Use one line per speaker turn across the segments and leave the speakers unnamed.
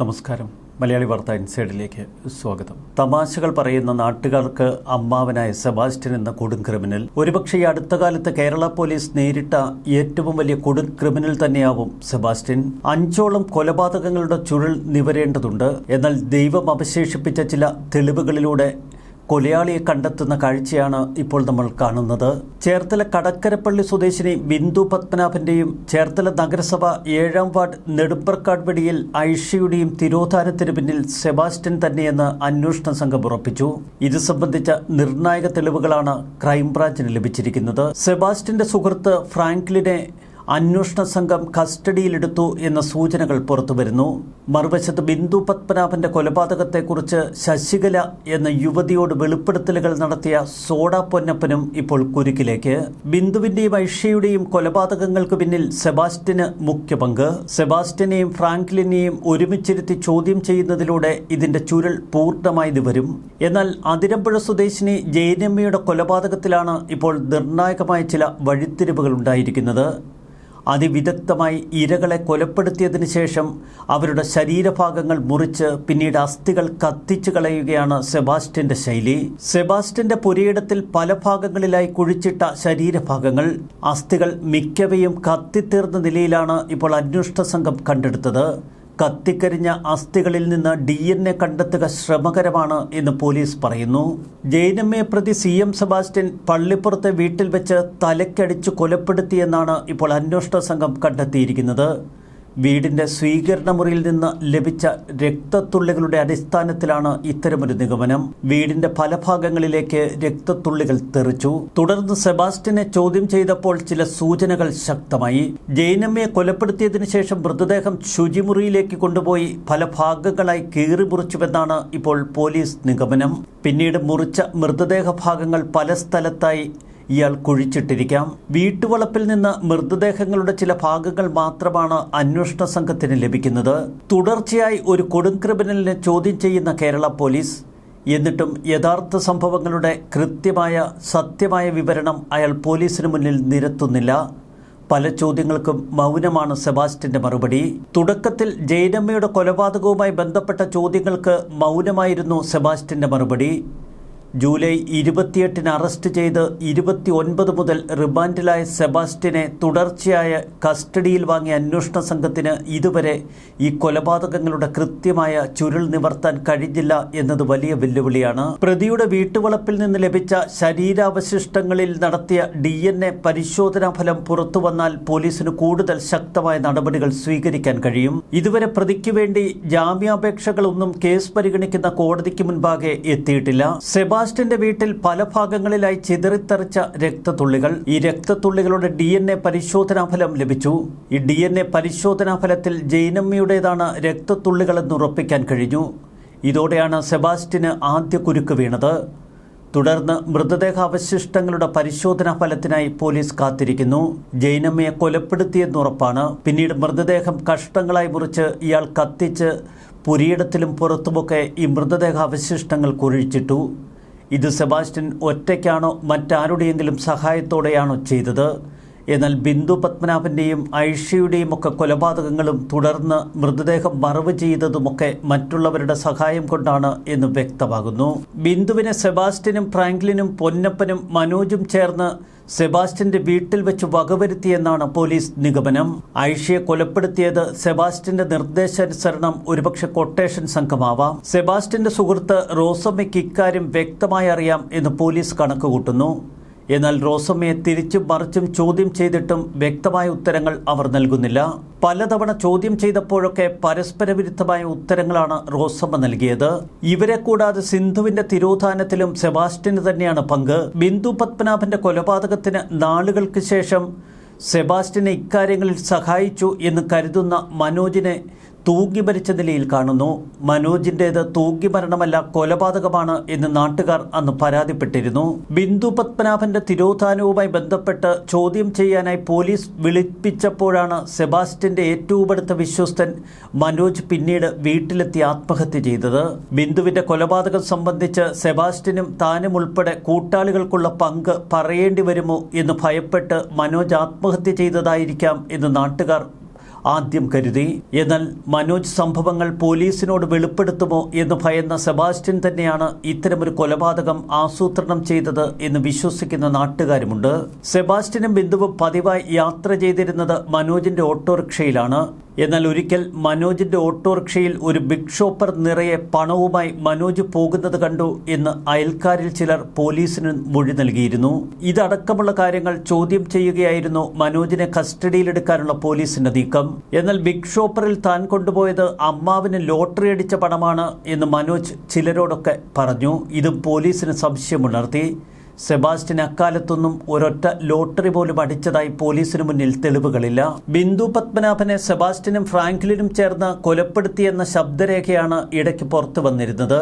നമസ്കാരം. മലയാളി വാർത്ത ഇൻസൈഡിലേക്ക് സ്വാഗതം. തമാശകൾ പറയുന്ന നാട്ടുകാർക്ക് അമ്മാവനായ സെബാസ്റ്റ്യൻ എന്ന കൊടും ക്രിമിനൽ. ഒരുപക്ഷെ ഈ അടുത്ത കാലത്ത് കേരള പോലീസ് നേരിട്ട ഏറ്റവും വലിയ കൊടും ക്രിമിനൽ തന്നെയാവും സെബാസ്റ്റ്യൻ. അഞ്ചോളം കൊലപാതകങ്ങളുടെ ചുരുൾ നിവരേണ്ടതുണ്ട്. എന്നാൽ ദൈവം അവശേഷിപ്പിച്ച ചില തെളിവുകളിലൂടെ കൊലയാളിയെ കണ്ടെത്തുന്ന കാഴ്ചയാണ് ഇപ്പോൾ നമ്മൾ കാണുന്നത്. ചേർത്തല കടക്കരപ്പള്ളി സ്വദേശിനി ബിന്ദു പത്മനാഭന്റെയും ചേർത്തല നഗരസഭ ഏഴാം വാർഡ് നെടുമ്പർക്കാട് വെടിയിൽ ഐഷയുടെയും തിരോധാനത്തിന് പിന്നിൽ സെബാസ്റ്റ്യൻ തന്നെയെന്ന് അന്വേഷണ സംഘം ഉറപ്പിച്ചു. ഇത് സംബന്ധിച്ച നിർണായക തെളിവുകളാണ് ക്രൈംബ്രാഞ്ചിന് ലഭിച്ചിരിക്കുന്നത്. സെബാസ്റ്റ്യന്റെ സുഹൃത്ത് ഫ്രാങ്ക്ലിനെ അന്വേഷണ സംഘം കസ്റ്റഡിയിലെടുത്തു എന്ന സൂചനകൾ പുറത്തുവരുന്നു. മറുവശത്ത് ബിന്ദു പത്മനാഭന്റെ കൊലപാതകത്തെക്കുറിച്ച് ശശികല എന്ന യുവതിയോട് വെളിപ്പെടുത്തലുകൾ നടത്തിയ സോഡ പൊന്നപ്പനും ഇപ്പോൾ കുരുക്കിലേക്ക്. ബിന്ദുവിന്റെയും ഐഷയുടെയും കൊലപാതകങ്ങൾക്ക് പിന്നിൽ സെബാസ്റ്റ്യന് മുഖ്യ പങ്ക്. സെബാസ്റ്റ്യനെയും ഫ്രാങ്ക്ലിനെയും ഒരുമിച്ചിരുത്തി ചോദ്യം ചെയ്യുന്നതിലൂടെ ഇതിന്റെ ചുരുൾ പൂർണമായി വരും. എന്നാൽ അതിരമ്പുഴ സ്വദേശിനി ജയനമ്മയുടെ കൊലപാതകത്തിലാണ് ഇപ്പോൾ നിർണായകമായ ചില വഴിത്തിരിവുകൾ ഉണ്ടായിരിക്കുന്നത്. അതിവിദഗ്ധമായി ഇരകളെ കൊലപ്പെടുത്തിയതിനു ശേഷം അവരുടെ ശരീരഭാഗങ്ങൾ മുറിച്ച് പിന്നീട് അസ്ഥികൾ കത്തിച്ചു കളയുകയാണ് സെബാസ്റ്റ്യന്റെ ശൈലി. സെബാസ്റ്റ്യന്റെ പുരയിടത്തിൽ പല ഭാഗങ്ങളിലായി കുഴിച്ചിട്ട ശരീരഭാഗങ്ങൾ അസ്ഥികൾ മിക്കവയും കത്തിത്തീർന്ന നിലയിലാണ് ഇപ്പോൾ അന്വേഷണ സംഘം കണ്ടെടുത്തത്. കത്തിക്കരിഞ്ഞ അസ്ഥികളിൽ നിന്ന് ഡി എൻ എ കണ്ടെത്തുക ശ്രമകരമാണ് എന്ന് പോലീസ് പറയുന്നു. ജൈനമ്മയെ പ്രതി സി എം സെബാസ്റ്റ്യൻ പള്ളിപ്പുറത്തെ വീട്ടിൽ വെച്ച് തലക്കടിച്ച് കൊലപ്പെടുത്തിയെന്നാണ് ഇപ്പോൾ അന്വേഷണ സംഘം കണ്ടെത്തിയിരിക്കുന്നത്. വീടിന്റെ സ്വീകരണ മുറിയിൽ നിന്ന് ലഭിച്ച രക്തത്തുള്ളികളുടെ അടിസ്ഥാനത്തിലാണ് ഇത്തരമൊരു നിഗമനം. വീടിന്റെ പല ഭാഗങ്ങളിലേക്ക് രക്തത്തുള്ളികൾ തെറിച്ചു. തുടർന്ന് സെബാസ്റ്റിനെ ചോദ്യം ചെയ്തപ്പോൾ ചില സൂചനകൾ ശക്തമായി. ജൈനമ്മയെ കൊലപ്പെടുത്തിയതിനു ശേഷം മൃതദേഹം ശുചിമുറിയിലേക്ക് കൊണ്ടുപോയി പല ഭാഗങ്ങളായി കീറി മുറിച്ചുവെന്നാണ് ഇപ്പോൾ പോലീസ് നിഗമനം. പിന്നീട് മുറിച്ച മൃതദേഹ ഭാഗങ്ങൾ പല സ്ഥലത്തായി ഇയാൾ കുഴിച്ചിട്ടിരിക്കാം. വീട്ടുവളപ്പിൽ നിന്ന് മൃതദേഹങ്ങളുടെ ചില ഭാഗങ്ങൾ മാത്രമാണ് അന്വേഷണ സംഘത്തിന് ലഭിക്കുന്നത്. തുടർച്ചയായി ഒരു കൊടും ക്രിമിനലിനെ ചോദ്യം ചെയ്യുന്ന കേരള പോലീസ്. എന്നിട്ടും യഥാർത്ഥ സംഭവങ്ങളുടെ കൃത്യമായ സത്യമായ വിവരണം അയാൾ പോലീസിന് മുന്നിൽ നിരത്തുന്നില്ല. പല ചോദ്യങ്ങൾക്കും മൗനമാണ് സെബാസ്റ്റ്യന്റെ മറുപടി. തുടക്കത്തിൽ ജയനമ്മയുടെ കൊലപാതകവുമായി ബന്ധപ്പെട്ട ചോദ്യങ്ങൾക്ക് മൗനമായിരുന്നു സെബാസ്റ്റ്യന്റെ മറുപടി. ജൂലൈ ഇരുപത്തിയെട്ടിന് അറസ്റ്റ് ചെയ്ത് ഇരുപത്തി ഒൻപത് മുതൽ റിമാൻഡിലായ സെബാസ്റ്റ്യനെ തുടർച്ചയായ കസ്റ്റഡിയിൽ വാങ്ങിയ അന്വേഷണ സംഘത്തിന് ഇതുവരെ ഈ കൊലപാതകങ്ങളുടെ കൃത്യമായ ചുരുൾ നിവർത്താൻ കഴിഞ്ഞില്ല എന്നത് വലിയ വെല്ലുവിളിയാണ്. പ്രതിയുടെ വീട്ടുവളപ്പിൽ നിന്ന് ലഭിച്ച ശരീരാവശിഷ്ടങ്ങളിൽ നടത്തിയ ഡി എൻ എ പരിശോധനാ ഫലം പുറത്തുവന്നാൽ പോലീസിന് കൂടുതൽ ശക്തമായ നടപടികൾ സ്വീകരിക്കാൻ കഴിയും. ഇതുവരെ പ്രതിക്ക് വേണ്ടി ജാമ്യാപേക്ഷകളൊന്നും കേസ് പരിഗണിക്കുന്ന കോടതിക്ക് മുൻപാകെ എത്തിയിട്ടില്ല. സെബാസ്റ്റ്യന്റെ വീട്ടിൽ പല ഭാഗങ്ങളിലായി ചിതറിത്തെറിച്ച രക്തത്തുള്ളികൾ. ഈ രക്തത്തുള്ളികളുടെ ഡി എൻ എ പരിശോധനാ ഫലം ലഭിച്ചു. ഈ ഡി എൻ എ പരിശോധനാ ഫലത്തിൽ ജൈനമ്മയുടേതാണ് രക്തത്തുള്ളികളെന്ന് ഉറപ്പിക്കാൻ കഴിഞ്ഞു. ഇതോടെയാണ് സെബാസ്റ്റിന് ആദ്യ കുരുക്ക് വീണത്. തുടർന്ന് മൃതദേഹാവശിഷ്ടങ്ങളുടെ പരിശോധനാ ഫലത്തിനായി പോലീസ് കാത്തിരിക്കുന്നു. ജൈനമ്മയെ കൊലപ്പെടുത്തിയെന്നുറപ്പാണ് പിന്നീട് മൃതദേഹം കഷ്ടങ്ങളായി മുറിച്ച് ഇയാൾ കത്തിച്ച് പുരിയിടത്തിലും പുറത്തുമൊക്കെ ഈ മൃതദേഹാവശിഷ്ടങ്ങൾ കുഴിച്ചിട്ടു. ഇത് സെബാസ്റ്റ്യൻ ഒറ്റയ്ക്കാണോ മറ്റാരുടെയെങ്കിലും സഹായത്തോടെയാണോ ചെയ്തത്? എന്നാൽ ബിന്ദു പത്മനാഭന്റെയും ഐഷയുടെയും ഒക്കെ കൊലപാതകങ്ങളും തുടർന്ന് മൃതദേഹം മറവ് ചെയ്തതുമൊക്കെ മറ്റുള്ളവരുടെ സഹായം കൊണ്ടാണ് എന്ന് വ്യക്തമാകുന്നു. ബിന്ദുവിനെ സെബാസ്റ്റ്യനും ഫ്രാങ്ക്ലിനും പൊന്നപ്പനും മനോജും ചേർന്ന് സെബാസ്റ്റ്യന്റെ വീട്ടിൽ വെച്ച് വകവരുത്തിയെന്നാണ് പോലീസ് നിഗമനം. ഐഷയെ കൊലപ്പെടുത്തിയത് സെബാസ്റ്റ്യന്റെ നിർദ്ദേശാനുസരണം ഒരുപക്ഷെ കൊട്ടേഷൻ സംഘമാവാം. സെബാസ്റ്റ്യന്റെ സുഹൃത്ത് റോസമ്മയ്ക്ക് ഇക്കാര്യം വ്യക്തമായി അറിയാം എന്ന് പോലീസ് കണക്കുകൂട്ടുന്നു. എന്നാൽ റോസമ്മയെ തിരിച്ചും മറിച്ചും ചോദ്യം ചെയ്തിട്ടും വ്യക്തമായ ഉത്തരങ്ങൾ അവർ നൽകുന്നില്ല. പലതവണ ചോദ്യം ചെയ്തപ്പോഴൊക്കെ പരസ്പര വിരുദ്ധമായ ഉത്തരങ്ങളാണ് റോസമ്മ നൽകിയത്. ഇവരെ കൂടാതെ സിന്ധുവിന്റെ തിരോധാനത്തിലും സെബാസ്റ്റ്യന് തന്നെയാണ് പങ്ക്. ബിന്ദു പത്മനാഭന്റെ കൊലപാതകത്തിന് നാളുകൾക്ക് ശേഷം സെബാസ്റ്റ്യനെ ഇക്കാര്യങ്ങളിൽ സഹായിച്ചു എന്ന് കരുതുന്ന മനോജിനെ തൂങ്ങി മരിച്ച നിലയിൽ കാണുന്നു. മനോജിന്റേത് തൂങ്ങി മരണമല്ല കൊലപാതകമാണ് എന്ന് നാട്ടുകാർ അന്ന് പരാതിപ്പെട്ടിരുന്നു. ബിന്ദു പത്മനാഭന്റെ തിരോധാനവുമായി ബന്ധപ്പെട്ട് ചോദ്യം ചെയ്യാനായി പോലീസ് വിളിപ്പിച്ചപ്പോഴാണ് സെബാസ്റ്റ്യന്റെ ഏറ്റവും അടുത്ത വിശ്വസ്തൻ മനോജ് പിന്നീട് വീട്ടിലെത്തി ആത്മഹത്യ ചെയ്തത്. ബിന്ദുവിന്റെ കൊലപാതകം സംബന്ധിച്ച് സെബാസ്റ്റ്യനും താനും ഉൾപ്പെടെ കൂട്ടാളികൾക്കുള്ള പങ്ക് പറയേണ്ടി വരുമോ എന്ന് ഭയപ്പെട്ട് മനോജ് ആത്മഹത്യ ചെയ്തതായിരിക്കാം എന്ന് നാട്ടുകാർ ആദ്യം കരുതി എന്നാൽ മനോജ് സംഭവങ്ങൾ പോലീസിനോട് വെളിപ്പെടുത്തുമോ എന്ന് ഭയന്ന സെബാസ്റ്റ്യൻ തന്നെയാണ് ഇത്തരമൊരു കൊലപാതകം ആസൂത്രണം ചെയ്തത് എന്ന് വിശ്വസിക്കുന്ന നാട്ടുകാരുമുണ്ട്. സെബാസ്റ്റ്യനും ബിന്ദുവും പതിവായി യാത്ര ചെയ്തിരുന്നത് മനോജിന്റെ ഓട്ടോറിക്ഷയിലാണ്. എന്നാൽ ഒരിക്കൽ മനോജിന്റെ ഓട്ടോറിക്ഷയിൽ ഒരു ബിഗ് ഷോപ്പർ നിറയെ പണവുമായി മനോജ് പോകുന്നത് കണ്ടു എന്ന് അയൽക്കാരിൽ ചിലർ പോലീസിന് മൊഴി നൽകിയിരുന്നു. ഇതടക്കമുള്ള കാര്യങ്ങൾ ചോദ്യം ചെയ്യുകയായിരുന്നു മനോജിനെ കസ്റ്റഡിയിലെടുക്കാനുള്ള പോലീസിന്റെ നീക്കം. എന്നാൽ ബിഗ് ഷോപ്പറിൽ താൻ കൊണ്ടുപോയത് അമ്മാവിന് ലോട്ടറി അടിച്ച പണമാണ് എന്ന് മനോജ് ചിലരോടൊക്കെ പറഞ്ഞു. ഇതും പോലീസിന് സംശയമുണർത്തി. സെബാസ്റ്റ്യൻ അക്കാലത്തൊന്നും ഒരൊറ്റ ലോട്ടറി പോലും അടിച്ചതായി പോലീസിന് മുന്നിൽ തെളിവുകളില്ല. ബിന്ദു പത്മനാഭനെ സെബാസ്റ്റ്യനും ഫ്രാങ്ക്ലിനും ചേർന്ന് കൊലപ്പെടുത്തിയെന്ന ശബ്ദരേഖയാണ് ഇടയ്ക്ക് പുറത്തു വന്നിരുന്നത്.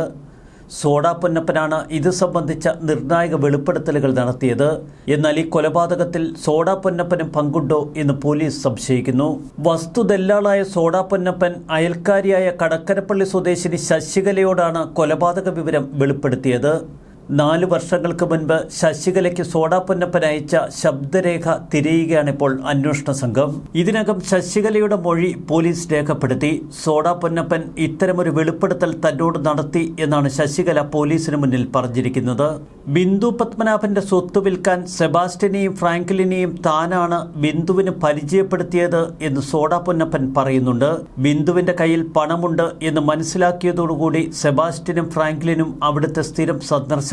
സോഡ പൊന്നപ്പനാണ് ഇത് സംബന്ധിച്ച നിർണായക വെളിപ്പെടുത്തലുകൾ നടത്തിയത്. എന്നാൽ ഈ കൊലപാതകത്തിൽ സോഡ പൊന്നപ്പനും പങ്കുണ്ടോ എന്ന് പോലീസ് സംശയിക്കുന്നു. വസ്തുദല്ലാളായ സോഡ പൊന്നപ്പൻ അയൽക്കാരിയായ കടക്കരപ്പള്ളി സ്വദേശിനി ശശികലയോടാണ് കൊലപാതക വിവരം വെളിപ്പെടുത്തിയത്. നാല് വർഷങ്ങൾക്ക് മുൻപ് ശശികലയ്ക്ക് സോഡാ പൊന്നപ്പൻ അയച്ച ശബ്ദരേഖ തിരയുകയാണിപ്പോൾ അന്വേഷണ സംഘം. ഇതിനകം ശശികലയുടെ മൊഴി പോലീസ് രേഖപ്പെടുത്തി. സോഡാ പൊന്നപ്പൻ ഇത്തരമൊരു വെളിപ്പെടുത്തൽ തന്നോട് നടത്തി എന്നാണ് ശശികല പോലീസിന് മുന്നിൽ പറഞ്ഞിരിക്കുന്നത്. ബിന്ദു പത്മനാഭന്റെ സ്വത്ത് വിൽക്കാൻ സെബാസ്റ്റ്യനെയും ഫ്രാങ്ക്ലിനെയും താനാണ് ബിന്ദുവിന് പരിചയപ്പെടുത്തിയത് എന്ന് സോഡാ പൊന്നപ്പൻ പറയുന്നുണ്ട്. ബിന്ദുവിന്റെ കയ്യിൽ പണമുണ്ട് എന്ന് മനസ്സിലാക്കിയതോടുകൂടി സെബാസ്റ്റ്യനും ഫ്രാങ്ക്ലിനും അവിടുത്തെ സ്ഥിരം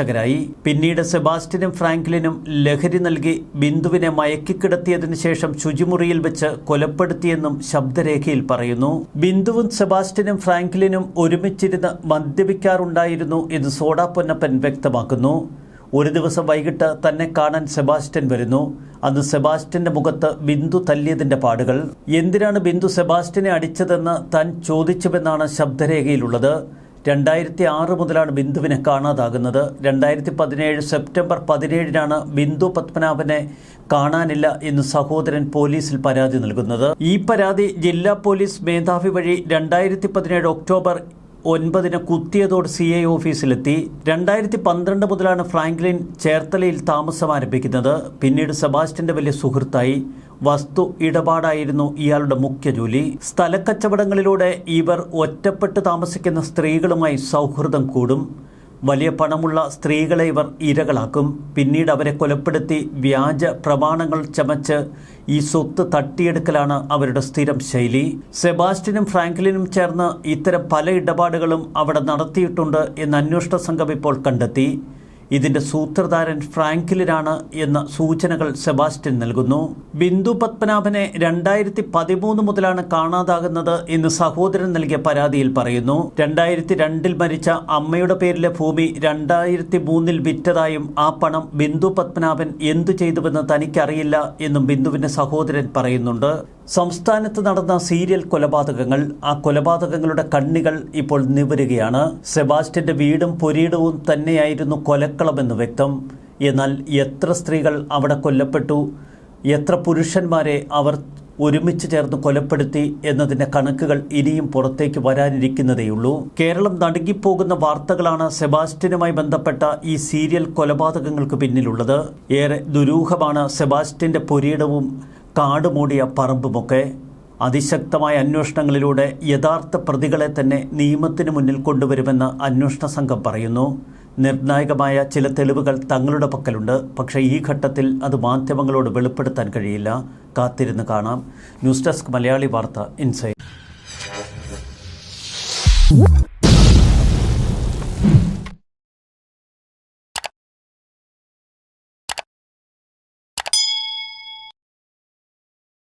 സന്ദർശകരായി പിന്നീട് സെബാസ്റ്റ്യനും ഫ്രാങ്ക്ലിനും ലഹരി നൽകി ബിന്ദുവിനെ മയക്കിക്കിടത്തിയതിനു ശേഷം ശുചിമുറിയിൽ വെച്ച് കൊലപ്പെടുത്തിയെന്നും ശബ്ദരേഖയിൽ പറയുന്നു. ബിന്ദുവും സെബാസ്റ്റ്യനും ഫ്രാങ്ക്ലിനും ഒരുമിച്ചിരുന്ന് മദ്യപിക്കാറുണ്ടായിരുന്നു എന്ന് സോഡാ പൊന്നപ്പൻ വ്യക്തമാക്കുന്നു. ഒരു ദിവസം വൈകിട്ട് തന്നെ കാണാൻ സെബാസ്റ്റ്യൻ വരുന്നു. അന്ന് സെബാസ്റ്റ്യന്റെ മുഖത്ത് ബിന്ദു തല്ലിയതിന്റെ പാടുകൾ. എന്തിനാണ് ബിന്ദു സെബാസ്റ്റ്യനെ അടിച്ചതെന്ന് താൻ ചോദിച്ചുവെന്നാണ് ശബ്ദരേഖയിലുള്ളത്. രണ്ടായിരത്തി ആറ് മുതലാണ് ബിന്ദുവിനെ കാണാതാകുന്നത്. രണ്ടായിരത്തി പതിനേഴ് സെപ്റ്റംബർ പതിനേഴിനാണ് ബിന്ദു പത്മനാഭനെ കാണാനില്ല എന്ന് സഹോദരൻ പോലീസിൽ പരാതി നൽകുന്നത്. ഈ പരാതി ജില്ലാ പോലീസ് മേധാവി വഴി രണ്ടായിരത്തി പതിനേഴ് ഒക്ടോബർ ഒൻപതിന് കുത്തിയതോട് സി ഐ ഓഫീസിലെത്തി. രണ്ടായിരത്തി പന്ത്രണ്ട് മുതലാണ് ഫ്രാങ്ക്ലിൻ ചേർത്തലയിൽ താമസം ആരംഭിക്കുന്നത് പിന്നീട് സെബാസ്റ്റ്യന്റെ വലിയ സുഹൃത്തായി. വസ്തു ഇടപാടായിരുന്നു ഇയാളുടെ മുഖ്യ ജോലി. സ്ഥലക്കച്ചവടങ്ങളിലൂടെ ഇവർ ഒറ്റപ്പെട്ട് താമസിക്കുന്ന സ്ത്രീകളുമായി സൗഹൃദം കൂടും. വലിയ പണമുള്ള സ്ത്രീകളെ ഇവർ ഇരകളാക്കും. പിന്നീട് അവരെ കൊലപ്പെടുത്തി വ്യാജ പ്രമാണങ്ങൾ ചമച്ച് ഈ സ്വത്ത് തട്ടിയെടുക്കലാണ് അവരുടെ സ്ഥിരം ശൈലി. സെബാസ്റ്റ്യനും ഫ്രാങ്ക്ലിനും ചേർന്ന് ഇത്തരം പല ഇടപാടുകളും അവിടെ നടത്തിയിട്ടുണ്ട് എന്ന് അന്വേഷണ സംഘം ഇപ്പോൾ കണ്ടെത്തി. ഇതിന്റെ സൂത്രധാരൻ ഫ്രാങ്കിലിനാണ് എന്ന സൂചനകൾ സെബാസ്റ്റ്യൻ നൽകുന്നു. ബിന്ദു പത്മനാഭനെ രണ്ടായിരത്തി പതിമൂന്ന് മുതലാണ് കാണാതാകുന്നത് എന്ന് സഹോദരൻ നൽകിയ പരാതിയിൽ പറയുന്നു. രണ്ടായിരത്തി രണ്ടിൽ മരിച്ച അമ്മയുടെ പേരിലെ ഭൂമി രണ്ടായിരത്തി മൂന്നിൽ വിറ്റതായും ആ പണം ബിന്ദു പത്മനാഭൻ എന്തു ചെയ്തുവെന്ന് തനിക്കറിയില്ല എന്നും ബിന്ദുവിന്റെ സഹോദരൻ പറയുന്നുണ്ട്. സംസ്ഥാനത്ത് നടന്ന സീരിയൽ കൊലപാതകങ്ങൾ ആ കൊലപാതകങ്ങളുടെ കണ്ണികൾ ഇപ്പോൾ നിവരുകയാണ്. സെബാസ്റ്റ്യന്റെ വീടും പൊരീടവും തന്നെയായിരുന്നു കൊലക്കളമെന്ന് വ്യക്തം. എന്നാൽ എത്ര സ്ത്രീകൾ അവിടെ കൊല്ലപ്പെട്ടു? എത്ര പുരുഷന്മാരെ അവർ ഒരുമിച്ച് ചേർന്ന് കൊലപ്പെടുത്തി എന്നതിന്റെ കണക്കുകൾ ഇനിയും പുറത്തേക്ക് വരാനിരിക്കുന്നതേയുള്ളൂ. കേരളം നടുങ്ങിപ്പോകുന്ന വാർത്തകളാണ് സെബാസ്റ്റ്യനുമായി ബന്ധപ്പെട്ട ഈ സീരിയൽ കൊലപാതകങ്ങൾക്ക് പിന്നിലുള്ളത്. ഏറെ ദുരൂഹമാണ് സെബാസ്റ്റ്യന്റെ പൊരീടവും കാടുമൂടിയ പറമ്പുമൊക്കെ അതിശക്തമായ അന്വേഷണങ്ങളിലൂടെ യഥാർത്ഥ പ്രതികളെ തന്നെ നിയമത്തിന് മുന്നിൽ കൊണ്ടുവരുമെന്ന് അന്വേഷണ സംഘം പറയുന്നു. നിർണായകമായ ചില തെളിവുകൾ തങ്ങളുടെ പക്കലുണ്ട്. പക്ഷേ ഈ ഘട്ടത്തിൽ അത് മാധ്യമങ്ങളോട് വെളിപ്പെടുത്താൻ കഴിയില്ല. കാത്തിരുന്ന് കാണാം. ന്യൂസ് ഡെസ്ക് മലയാളി വാർത്ത ഇൻസൈറ്റ്